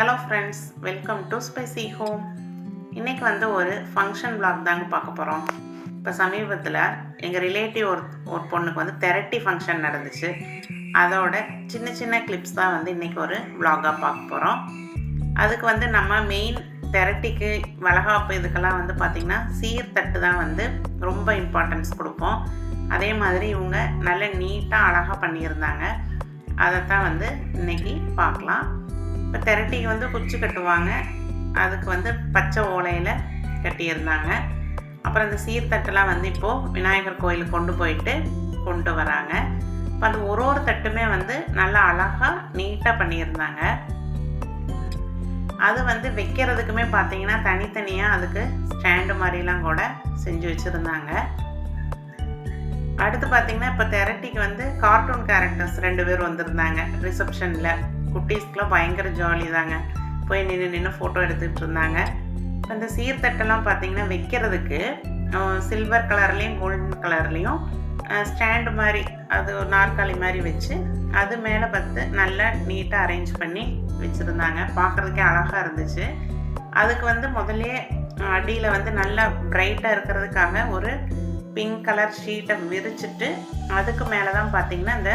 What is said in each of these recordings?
Hello friends welcome to spicy home இன்றைக்கி வந்து ஒரு ஃபங்க்ஷன் vlog தாங்க பார்க்க போகிறோம் இப்போ சமீபத்தில் எங்கள் ரிலேட்டிவ் ஒரு ஒரு பொண்ணுக்கு வந்து தெரட்டி ஃபங்க்ஷன் நடந்துச்சு. அதோட சின்ன சின்ன கிளிப்ஸ் தான் வந்து இன்றைக்கி ஒரு vlog-ஆ பார்க்க போகிறோம் அதுக்கு வந்து நம்ம மெயின் தெரட்டிக்கு வளகாப்பு இதுக்கெல்லாம் வந்து பார்த்திங்கன்னா சீர்தட்டு தான் வந்து ரொம்ப இம்பார்ட்டன்ஸ் கொடுப்போம் அதே மாதிரி இவங்க நல்ல நீட்டாக அழகாக பண்ணியிருந்தாங்க. அதைத்தான் வந்து இன்னைக்கு பார்க்கலாம். இப்போ திரட்டிக்கு வந்து குச்சி கட்டுவாங்க. அதுக்கு வந்து பச்சை ஓலையில் கட்டியிருந்தாங்க. அப்புறம் இந்த சீர்தட்டெல்லாம் வந்து இப்போது விநாயகர் கோயிலுக்கு கொண்டு போயிட்டு கொண்டு வராங்க. இப்போ அந்த ஒரு ஒரு தட்டுமே வந்து நல்லா அழகாக நீட்டாக பண்ணியிருந்தாங்க. அது வந்து வைக்கிறதுக்குமே பார்த்தீங்கன்னா தனித்தனியாக அதுக்கு ஸ்டாண்டு மாதிரிலாம் கூட செஞ்சு வச்சுருந்தாங்க. அடுத்து பார்த்தீங்கன்னா இப்போ தெரட்டிக்கு வந்து கார்ட்டூன் கேரக்டர்ஸ் ரெண்டு பேர் வந்திருந்தாங்க ரிசப்ஷனில். குட்டீஸ்க்குலாம் பயங்கர ஜாலி தாங்க. போய் நின்று நின்று ஃபோட்டோ எடுத்துகிட்டு இருந்தாங்க. இப்போ இந்த சீர்தட்டெல்லாம் பார்த்தீங்கன்னா வைக்கிறதுக்கு சில்வர் கலர்லேயும் கோல்டன் கலர்லேயும் ஸ்டாண்டு மாதிரி அது ஒரு நாற்காலி மாதிரி வச்சு அது மேலே பார்த்து நல்லா நீட்டாக அரேஞ்ச் பண்ணி வச்சுருந்தாங்க. பார்க்குறதுக்கே அழகாக இருந்துச்சு. அதுக்கு வந்து முதல்ல அடியில் வந்து நல்லா பிரைட்டாக இருக்கிறதுக்காக ஒரு பிங்க் கலர் ஷீட்டை விரிச்சிட்டு அதுக்கு மேலே தான் பார்த்திங்கன்னா இந்த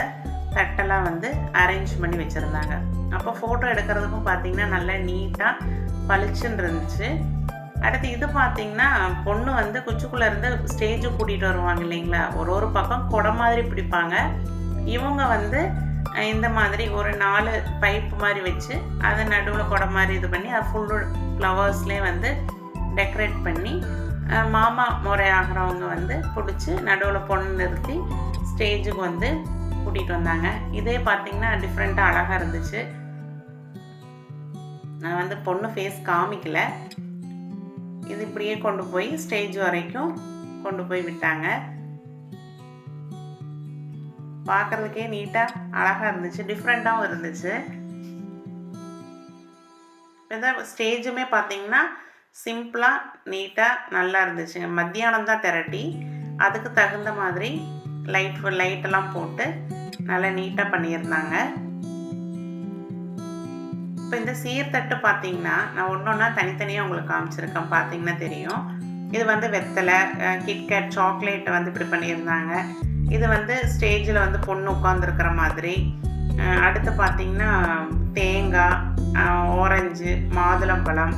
தட்டெல்லாம் வந்து அரேஞ்ச் பண்ணி வச்சுருந்தாங்க. அப்போ ஃபோட்டோ எடுக்கிறதுக்கும் பார்த்தீங்கன்னா நல்லா நீட்டாக பளிச்சுன்னு இருந்துச்சு. அடுத்து இது பார்த்தீங்கன்னா பொண்ணு வந்து குச்சிக்குள்ளே இருந்து ஸ்டேஜுக்கு கூட்டிகிட்டு வருவாங்க இல்லைங்களா? ஒரு ஒரு பக்கம் கொடை மாதிரி பிடிப்பாங்க. இவங்க வந்து இந்த மாதிரி ஒரு நாலு பைப் மாதிரி வச்சு அதை நடுவில் கொடை மாதிரி இது பண்ணி அது ஃபுல்லு ஃப்ளவர்ஸ்லேயே வந்து டெக்கரேட் பண்ணி மாமா முறையாகிறவங்க வந்து பிடிச்சி நடுவில் பொண்ணு நிறுத்தி ஸ்டேஜுக்கு வந்து கூட்டிகிட்டு வந்தாங்க. இதே பார்த்தீங்கன்னா டிஃப்ரெண்ட்டாக அழகாக இருந்துச்சு. நான் வந்து பொண்ணு ஃபேஸ் காமிக்கல. இது இப்படியே கொண்டு போய் ஸ்டேஜ் வரைக்கும் கொண்டு போய் விட்டாங்க. பார்க்கறதுக்கே நீட்டாக அழகாக இருந்துச்சு. டிஃப்ரெண்ட்டாகவும் இருந்துச்சு. இந்த ஸ்டேஜுமே பார்த்தீங்கன்னா சிம்பிளாக நீட்டாக நல்லா இருந்துச்சுங்க மத்தியானம் தான் திரட்டி. அதுக்கு தகுந்த மாதிரி லைட் லைட்டெல்லாம் போட்டு நல்லா நீட்டாக பண்ணியிருந்தாங்க. இப்போ இந்த சீர்தட்டு பார்த்தீங்கன்னா நான் ஒன்று ஒன்றா தனித்தனியாக உங்களுக்கு காமிச்சிருக்கேன். பார்த்தீங்கன்னா தெரியும். இது வந்து வெத்தலை கிட்கேட் சாக்லேட் வந்து இப்படி பண்ணியிருந்தாங்க. இது வந்து ஸ்டேஜில் வந்து பொண்ணு உட்காந்துருக்கிற மாதிரி. அடுத்து பார்த்தீங்கன்னா தேங்காய் ஆரஞ்சு மாதுளம்பழம்.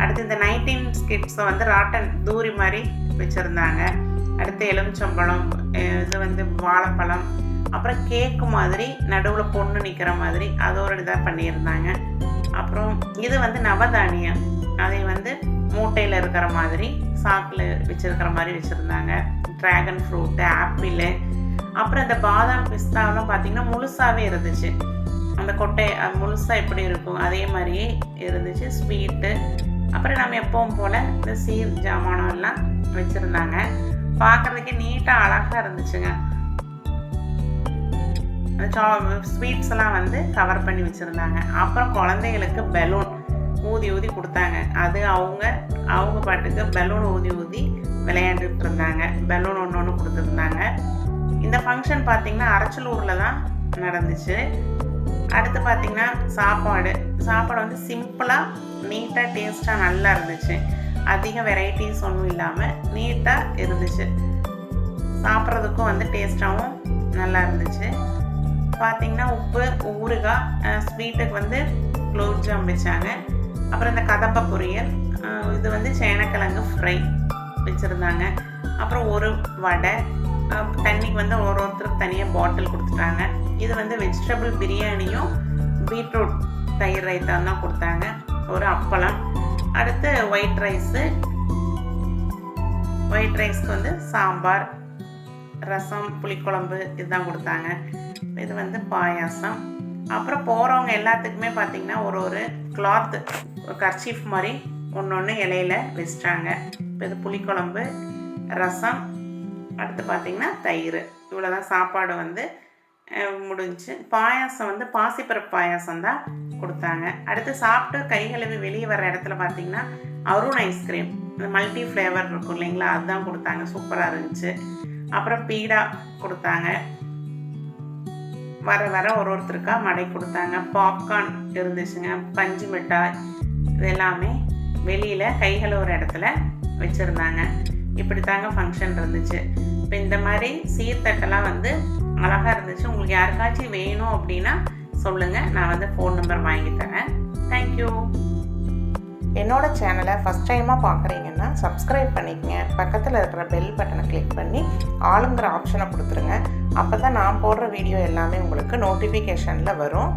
அடுத்து இந்த நைன்டீன் ஸ்கிட்ஸை வந்து ராட்டன் தூரி மாதிரி வச்சுருந்தாங்க. அடுத்து எலுமிச்சம்பழம் இது வந்து வாழைப்பழம். அப்புறம் கேக்கு மாதிரி நடுவில் பொண்ணு நிற்கிற மாதிரி அது ஒரு இதாக பண்ணியிருந்தாங்க. அப்புறம் இது வந்து நவதானியம். அதை வந்து மூட்டையில் இருக்கிற மாதிரி சாக்கில் வச்சுருக்கிற மாதிரி வச்சுருந்தாங்க. ட்ராகன் ஃப்ரூட்டு ஆப்பிள் அப்புறம் இந்த பாதாம் பிஸ்தாவெலாம் பார்த்தீங்கன்னா முழுசாகவே இருந்துச்சு. அந்த கொட்டை அது முழுசாக எப்படி இருக்கும் அதே மாதிரியே இருந்துச்சு. ஸ்வீட்டு அப்புறம் நம்ம எப்பவும் போல் இந்த சீர் ஜாமானம் எல்லாம் வச்சுருந்தாங்க. பார்க்குறதுக்கே நீட்டாக அழகாக இருந்துச்சுங்க. ஸ்வீட்ஸ் எல்லாம் வந்து கவர் பண்ணி வச்சுருந்தாங்க. அப்புறம் குழந்தைகளுக்கு பெலூன் ஊதி ஊதி கொடுத்தாங்க. அது அவங்க அவங்க பாட்டுக்கு பெலூன் ஊதி ஊதி விளையாண்டுட்டு இருந்தாங்க. பெலூன் ஒன்று ஒன்று கொடுத்துருந்தாங்க. இந்த ஃபங்க்ஷன் பார்த்திங்கன்னா அரச்சலூரில் தான் நடந்துச்சு. அடுத்து பார்த்திங்கன்னா சாப்பாடு. சாப்பாடு வந்து சிம்பிளாக நீட்டாக டேஸ்ட்டாக நல்லா இருந்துச்சு. அதிக வெரைட்டிஸ் ஒன்றும் இல்லாமல் நீட்டாக இருந்துச்சு. சாப்பிட்றதுக்கும் வந்து டேஸ்ட்டாகவும் நல்லா இருந்துச்சு. பார்த்தீங்கன்னா உப்பு ஊறுகாய் ஸ்வீட்டுக்கு வந்து குலோப் ஜாம் வச்சாங்க. அப்புறம் இந்த கதப்ப பொரியல் இது வந்து சேனக்கிழங்கு ஃப்ரை வச்சுருந்தாங்க. அப்புறம் ஒரு வடை தண்ணிக்கு வந்து ஒரு ஒருத்தருக்கு தனியாக பாட்டில் கொடுத்துட்டாங்க. இது வந்து வெஜிடபிள் பிரியாணியும் பீட்ரூட் தயிர் ரைத்தா தான் கொடுத்தாங்க. ஒரு அப்பளம். அடுத்து ஒயிட் ரைஸு ஒயிட் ரைஸ்க்கு வந்து சாம்பார் ரசம் புளிக்குழம்பு இதுதான் கொடுத்தாங்க. இது வந்து பாயாசம். அப்புறம் போகிறவங்க எல்லாத்துக்குமே பார்த்தீங்கன்னா ஒரு ஒரு கிளாத்து கர்ச்சீஃப் மாதிரி ஒன்று ஒன்று இலையில வச்சிட்டாங்க. இப்போ இது புளிக்குழம்பு ரசம் அடுத்து பார்த்திங்கன்னா தயிர். இவ்வளோதான் சாப்பாடு வந்து முடிஞ்சு முடிஞ்சுச்சு. பாயாசம் வந்து பாசிப்பருப்பு பாயாசம் தான் கொடுத்தாங்க. அடுத்து சாப்பிட்டு கை கழுவி வெளியே வர்ற இடத்துல பார்த்தீங்கன்னா அருண் ஐஸ்கிரீம் இந்த மல்டி ஃப்ளேவர் இருக்கும் இல்லைங்களா? அதுதான் கொடுத்தாங்க. சூப்பராக இருந்துச்சு. அப்புறம் பீடா கொடுத்தாங்க. வர வர ஒரு ஒருத்தருக்காக மடை கொடுத்தாங்க. பாப்கார்ன் இருந்துச்சுங்க பஞ்சு மிட்டாய் இதெல்லாமே வெளியில் கைகள் ஒரு இடத்துல வச்சுருந்தாங்க. இப்படி தாங்க ஃபங்க்ஷன் இருந்துச்சு. இப்போ இந்த மாதிரி சீர்தட்டெல்லாம் வந்து அழகாக இருந்துச்சு. உங்களுக்கு யாருக்காச்சும் வேணும் அப்படின்னா சொல்லுங்கள் நான் வந்து ஃபோன் நம்பர் வாங்கி தரேன். தேங்க்யூ என்னோட சேனலை ஃபஸ்ட் டைமாக பார்க்குறீங்கன்னா சப்ஸ்கிரைப் பண்ணிக்கங்க. பக்கத்தில் இருக்கிற பெல் பட்டனை கிளிக் பண்ணி ஆளுங்கிற ஆப்ஷனை கொடுத்துருங்க. அப்போ தான் நான் போடுற வீடியோ எல்லாமே உங்களுக்கு நோட்டிஃபிகேஷனில் வரும்.